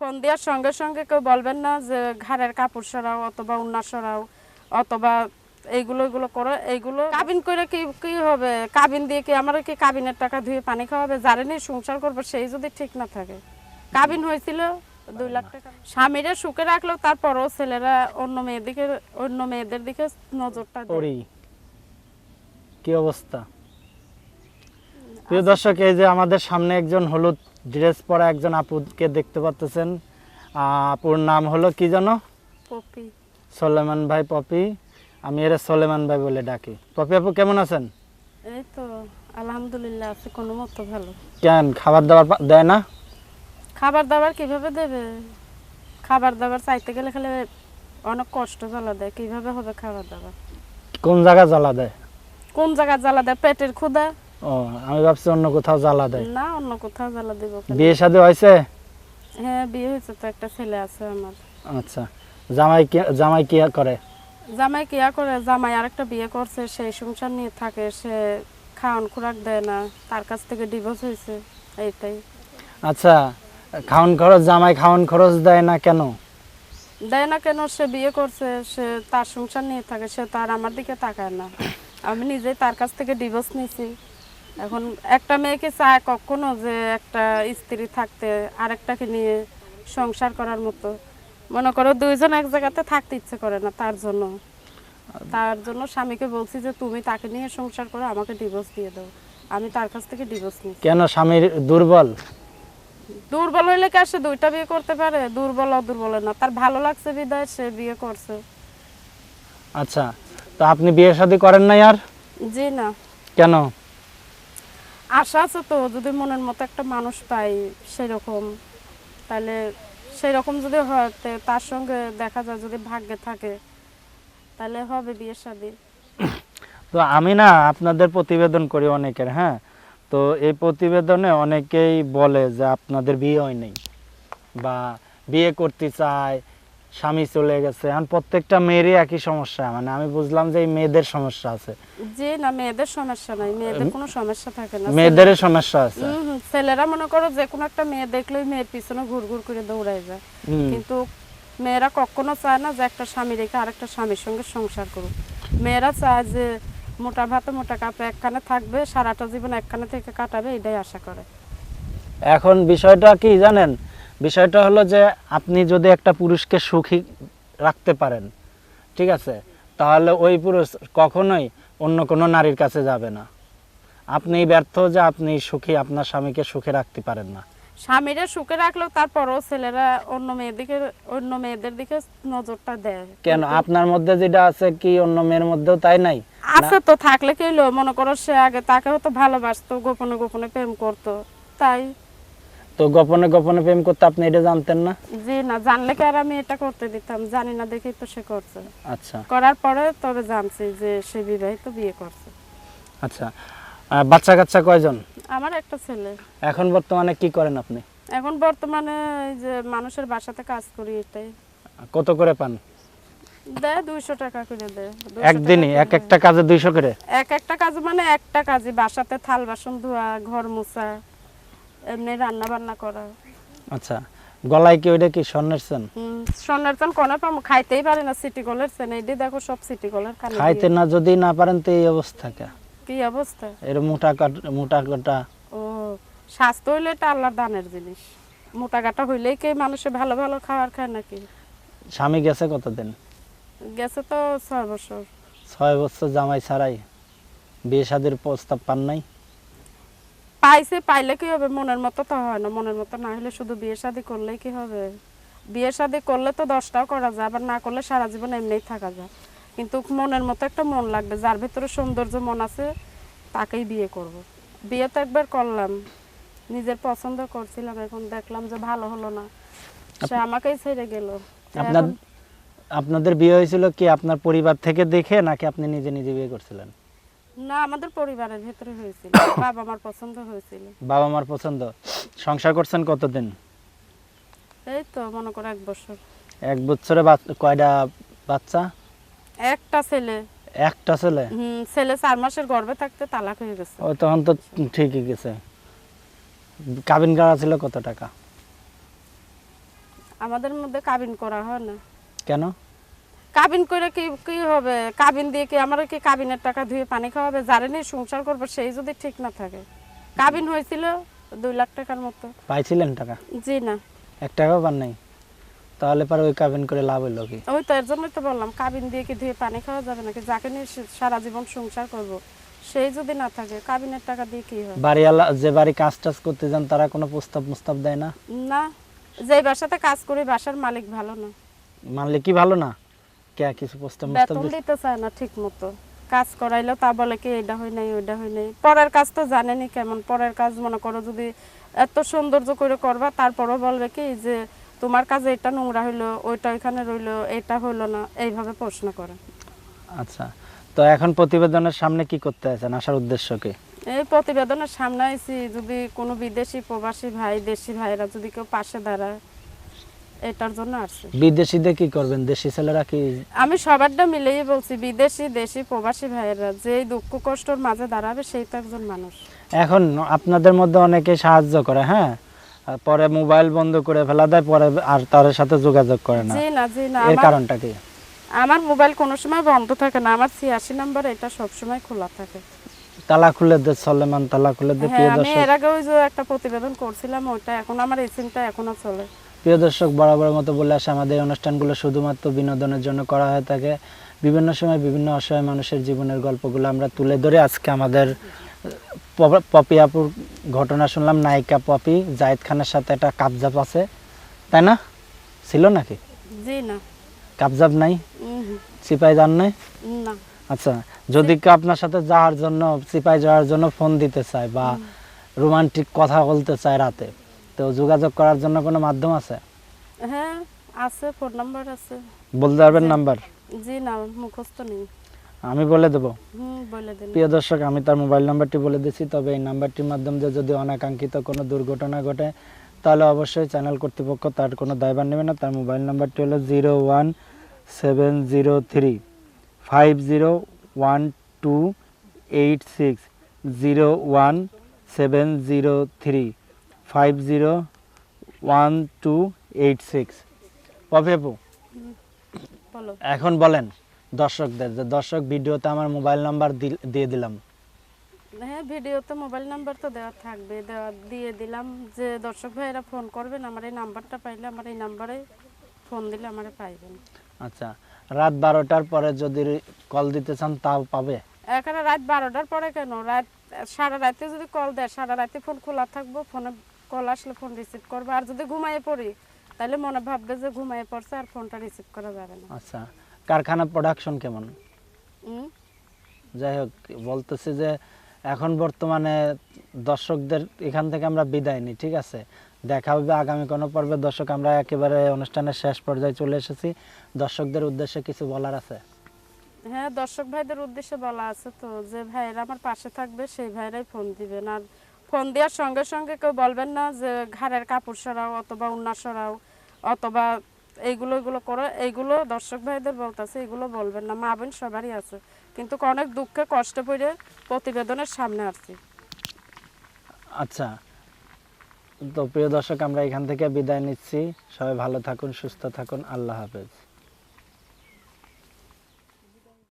Phone দেওয়ার সঙ্গে সঙ্গে কেউ বলবেন না যে ঘাড়ের কাপড় সরাও অথবা উন্না সরাও অথবা এইগুলো এগুলো করো এইগুলো। কাবিন করে কি কি হবে? কাবিন দিয়ে কি আমার কি কাবিনের টাকা ধুয়ে পানি খাওয়াবে? যারে নিয়ে সংসার করব সেই যদি ঠিক না থাকে। কাবিন হয়েছিল দুই লাখ টাকা। স্বামীরা সুখে রাখলেও তারপরও ছেলেরা অন্য মেয়েদিকে অন্য মেয়েদের দিকে নজরটা। কি অবস্থা? প্রিয় দর্শক এই যে আমাদের সামনে একজন হলুদ ড্রেস পরা একজন আপুকে দেখতে পাচ্ছেন আপুর নাম হলো কি জানো? পপি। সলেমান ভাই পপি। আমি এর সোলেমান ভাই বলে ডাকি। পপি আপু কেমন আছেন? এই তো আলহামদুলিল্লাহ আছে কোনো মতো ভালো। কেন খাবার দাবার দেয় না? খাবার দাবার কীভাবে দেবে? খাবার দাবার চাইতে গেলে খালি অনেক কষ্ট জ্বালা দেয়। কীভাবে হবে খাবার দাবার? কোন জায়গা জ্বালা দেয়? কোন জায়গায় জ্বালা দেয়? পেটের ক্ষুদা ও আমি ভাবছি অন্য কোথাও জ্বালা দেয়। না অন্য কোথাও জ্বালা দেবো? বিয়ে শাদী হয়েছে? হ্যাঁ বিয়ে হয়েছে তো একটা ছেলে আছে আমার। আচ্ছা জামাই কি জামাই কি করে? জামাই কিয়া করে? জামাই আরেকটা বিয়ে করছে সেই সংসার নিয়ে থাকে সে খাওয়ান খোরাক দেয় না তার কাছ থেকে ডিভোর্স হয়েছে এইটাই। আচ্ছা খাওয়ান খরচ জামাই খাওয়ান খরচ দেয় না কেন? দেয় না কেন সে বিয়ে করছে সে তার সংসার নিয়ে থাকে সে তার আমার দিকে তাকায় না। আমি নিজেই তার কাছ থেকে ডিভোর্স নিয়েছি। এখন একটা মেয়েকে চায় কখনো যে একটা স্ত্রী থাকতে আরেকটাকে নিয়ে সংসার করার মতো। মনে করো দুইজন এক জায়গাতে থাকতে ইচ্ছে করে না তার জন্য। তার জন্য স্বামীকে বলছি যে তুমি তাকে নিয়ে সংসার করো আমাকে ডিভোর্স দিয়ে দাও। আমি তার কাছ থেকে ডিভোর্স নিই কেন স্বামীর দুর্বল? দুর্বল হইলে কি সে দুইটা বিয়ে করতে পারে? দুর্বল অদুর্বল না। তার ভালো লাগছে বিদায় সে বিয়ে করছে। আচ্ছা তো আপনি বিয়ে শাদী করেন না আর? জি না। কেন? আশা আছে তো, যদি মনের মতো একটা মানুষ পাই সেরকম। তাহলে সেরকম যদি হয় তার সঙ্গে দেখা যায় যদি ভাগ্যে থাকে, তাহলে হবে বিয়ে শাদী। তো আমি না আপনাদের প্রতিবেদন করি অনেকের হ্যাঁ? তো এই প্রতিবেদনে অনেকেই বলে যে আপনাদের বিয়ে হয় নাই বা বিয়ে করতে চায় স্বামী চলে গেছে। এখন প্রত্যেকটা মেয়েরই একই সমস্যা মানে আমি বুঝলাম যে এই মেয়েদের সমস্যা আছে। জি না মেয়েদের সমস্যা নাই মেয়েদের কোনো সমস্যা থাকে না। মেয়েদের সমস্যা আছে। ছেলেরা মনে করো যে কোনো একটা মেয়ে দেখলেই মেয়ের পিছনে ঘুর ঘুর করে দৌড়ায় যায়। কিন্তু মেয়েরা কখনো চায় না যে একটা স্বামী রেখে আরেকটা স্বামীর সঙ্গে সংসার করুক। মেয়েরা চায় যে মোটা ভাতে মোটা কাপে একখানে থাকবে সারাটা জীবন একখানে থেকে কাটাবে এটাই আশা করে। এখন বিষয়টা কি জানেন? বিষয়টা হলো যে আপনি যদি একটা পুরুষকে সুখী রাখতে পারেন ঠিক আছে? তাহলে ওই পুরুষ কখনোই অন্য কোনো নারীর কাছে যাবে না। আপনি ব্যর্থ যে আপনি সুখী আপনার স্বামীকে সুখে রাখতে পারেন না। স্বামীরা সুখে রাখলেও তারপরও ছেলেরা অন্য মেয়েদিকে অন্য মেয়েদের দিকে নজরটা দেয়। কেন? আপনার মধ্যে যেটা আছে কি অন্য মেয়ের মধ্যেও তাই নাই? আছে তো থাকলে কি হলো? মনে করো সে আগে তাকে হয়তো ভালোবাসতো গোপনে গোপনে প্রেম করতো। তাই তো গোপনে গোপনে প্রেম করতে আপনি এটা জানতেন না? জি না জানলে কি আর আমি এটা করতে দিতাম? জানি না দেখেই তো সে করছে। আচ্ছা। করার পরে তবে জানছি যে সে বিবাহিত বিয়ে করছে। আচ্ছা। বাচ্চা কাচ্চা কয়জন? আমার একটা ছেলে। এখন বর্তমানে কি করেন আপনি? এখন বর্তমানে এই যে মানুষের বাসাতে কাজ করি এটাই। কত করে পান? দেয় দুইশো টাকা করে দেয়। 200 একদিনই এক একটা কাজে দুইশো করে? এক একটা কাজ মানে একটা কাজই। বাসাতে থাল বাসন ধোয়া ঘর মোছা এমনি রান্না বান্না করা। আচ্ছা গলায় কি ওইটা কি স্বর্ণের চেন? সোনার চাল কোনে পাবো খাইতেই পারে না সিটি কলের চেন। এইটি দেখো সব সিটি কলের কানে খাইতে না যদি না পারেন তো এই অবস্থা কে? কি অবস্থা? এর মোটা কাট মোটা কাটা। ও স্বাস্থ্য হইলে এটা আল্লাহর দানের জিনিস। মোটা কাটা হইলেই কে মানুষে ভালো ভালো খাবার খায় নাকি? স্বামী গেছে কতদিন? গেছে তো ছয় বছর। ছয় বছর জামাই ছাড়াই। বিয়ে শাদির প্রস্তাব পান নাই? পাইছে পাইলে কি হবে? মনের মতো তো হয় না। মনের মতো না হলে শুধু বিয়ে শাদি করলেই কি হবে? বিয়ে শাদি করলে তো দশটাও করা যায় আবার না করলে সারা জীবন এমনিই থাকা যায়। কিন্তু মনের মতো একটা মন লাগবে যার ভিতরে সৌন্দর্য মন আছে তাকেই বিয়ে করব। বিয়ে তো একবার করলাম নিজের পছন্দ করছিলাম এখন দেখলাম যে ভালো হলো না। সে আমাকেই ছেড়ে গেল। আপনার আপনাদের বিয়ে হয়েছিল কি আপনার পরিবার থেকে দেখে নাকি আপনি নিজে নিজে বিয়ে করছিলেন? না আমাদের পরিবারের ভিতরে হয়েছিল। বাবা আমার পছন্দ হয়েছিল। বাবা মার পছন্দ? সংসার করছেন কতদিন? এই তো মনে করো এক বছর। এক বছরে কয়টা বাচ্চা? একটা ছেলে। একটা ছেলে? হুম ছেলে চার মাসের গর্ভে থাকতে তালাক হয়ে গেছে। ও তখন তো ঠিকই গেছে। কাবিন করা ছিল কত টাকা? আমাদের মধ্যে কাবিন করা হয় না। কেন? কাবিন করে কি কি হবে? কাবিন দিয়ে কি আমার কি কাবিনের টাকা ধুয়ে পানি খাওয়াবে? যারে নিয়ে সংসার করব সেই যদি ঠিক না থাকে। কাবিন হয়েছিল দুই লাখ টাকার মতো। পাইছিলেন টাকা? জি না। এক টাকাও পান নাই? তাহলে পরে ওই কাবিন করে লাভ হইল কি? ওই তো এর জন্যই তো বললাম কাবিন দিয়ে কি ধুয়ে পানি খাওয়া যাবে নাকি? যাকে নিয়ে সারা জীবন সংসার করব সেই যদি না থাকে কাবিনের টাকা দিয়ে কি হয়? বাড়িওয়ালা যে বাড়ি কাজ টাজ করতে যান তারা কোনো প্রস্তাব মুস্তাব দেয় না? না যে বাসাতে কাজ করি বাসার মালিক ভালো না। মানলে কি ভালো না? কে কিছু প্রস্তাব মুস্তাব বেতন দিতে চায় না ঠিক মতো। কাজ করাইলেও তা বলে কি এটা হয় নাই ওইটা হয় নাই। পরের কাজ তো জানেনি কেমন পরের কাজ মনে করো যদি এত সৌন্দর্য করে করবা তারপরও বলবে কি যে তোমার কাজে এটা নোংরা হইল ওইটা ওইখানে রইল এটা হইল না এইভাবে প্রশ্ন করে। আচ্ছা তো এখন প্রতিবেদনের সামনে কি করতে আছেন? আসার উদ্দেশ্য কি? এই প্রতিবেদনের সামনে আইছি যদি কোনো বিদেশি প্রবাসী ভাই দেশি ভাইরা যদি কেউ পাশে দাঁড়ায় এটার জন্য আসছে। বিদেশিদের কি করবেন? দেশি ছেলেরা কি আমি সবারটা মিলেই বলছি বিদেশি দেশি প্রবাসী ভাইয়েরা যে দুঃখ কষ্টর মাঝে দাঁড়াবে সেই তো একজন মানুষ। এখন আপনাদের মধ্যে অনেকে সাহায্য করে হ্যাঁ? পরে মোবাইল বন্ধ করে ফেলা দেয় পরে আর তার সাথে যোগাযোগ করে না। জি না জি না এর আমার কারণটা কি? আমার মোবাইল কোনো সময় বন্ধ থাকে না আমার ছিয়াশি নাম্বার এটা সবসময় খোলা থাকে। তালা খুলে দে সলেমান তালা খুলে দে হ্যাঁ প্রিয় আমি দর্শক। এর আগে ওই যে একটা প্রতিবেদন করছিলাম ওইটা এখন আমার এই সিমটা এখনও চলে। প্রিয় দর্শক বরাবর মতো বলে আসে আমাদের অনুষ্ঠানগুলো শুধুমাত্র বিনোদনের জন্য করা হয়ে থাকে। বিভিন্ন সময় বিভিন্ন অসহায় মানুষের জীবনের গল্পগুলো আমরা তুলে ধরে আজকে আমাদের পপি আপুর ঘটনা শুনলাম নায়িকা পপি জায়েদ খানের সাথে একটা কাবজাব আছে। তাই না? ছিল নাকি? জি না। কাবজাব নাই? সিপাই যান নাই? না। আচ্ছা যদি কেউ আপনার সাথে যাওয়ার জন্য সিপাই যাওয়ার জন্য ফোন দিতে চায় বা রোমান্টিক কথা বলতে চায় রাতে তো যোগাযোগ করার জন্য কোনো মাধ্যম আছে? হ্যাঁ আছে ফোন নাম্বার আছে। বলতে পারবেন নাম্বার? জি না মুখস্থ নেই। আমি বলে দেবো। হুম বলে দিন। প্রিয় দর্শক আমি তার মোবাইল নাম্বারটি বলে দিচ্ছি তবে এই নাম্বারটির মাধ্যমে যদি অনাকাঙ্ক্ষিত কোনো দুর্ঘটনা ঘটে তাহলে অবশ্যই চ্যানেল কর্তৃপক্ষ তার কোনো দায়ভার নেবে না। তার মোবাইল নাম্বারটি হলো zero one seven zero three five zero one two eight six zero one seven zero three. Five zero one two eight six এখন বলেন দর্শকদের যে দর্শক ভিডিওতে আমার মোবাইল নাম্বার দিয়ে দিলাম। হ্যাঁ ভিডিওতে মোবাইল নাম্বার তো দেওয়া থাকবে দেওয়া দিয়ে দিলাম। যে দর্শক ভাইয়েরা ফোন করবেন আমার এই নাম্বারটা পাইলে আমার এই নাম্বারে ফোন দিলে আমার পাইবেন। আচ্ছা রাত বারোটার পরে যদি কল দিতে চান তাও পাবে? এখানে রাত বারোটার পরে কেন? রাত সারা রাতে যদি কল দেয় সারা রাতে ফোন খোলা থাকব ফোনে কল আসলে ফোন রিসিভ করব। আর যদি ঘুমাইয়ে পড়ি তাহলে মনে ভাববে যে ঘুমাইয়ে পড়ছে আর ফোনটা রিসিভ করা যাবে না। আচ্ছা কারখানা প্রোডাকশন কেমন? যাই হোক বলতেছি যে এখন বর্তমানে দর্শকদের এখান থেকে আমরা বিদায় নিই ঠিক আছে? দেখা হবে আগামী কোনো পর্বে। দর্শক আমরা একেবারে অনুষ্ঠানের শেষ পর্যায়ে চলে এসেছি। দর্শকদের উদ্দেশ্যে কিছু বলার আছে? হ্যাঁ দর্শক ভাইদের উদ্দেশ্যে বলা আছে তো যে ভাইয়েরা আমার পাশে থাকবে সেই ভাইয়েরাই ফোন দিবেন। আর ফোন দেওয়ার সঙ্গে সঙ্গে কেউ বলবেন না যে ঘাড়ের কাপড় সরাও অথবা উন্না সরাও, অথবা এইগুলো এগুলো করো, এইগুলো দর্শক ভাইদের বলতেছে এগুলো বলবেন না। মা বোন সবারই আছে। কিন্তু অনেক দুঃখে কষ্ট পড়ে প্রতিবেদনের সামনে আসছি। আচ্ছা। তো প্রিয় দর্শক, আমরা এখান থেকে বিদায় নিচ্ছি। সবাই ভালো থাকুন, সুস্থ থাকুন। আল্লাহ হাফেজ।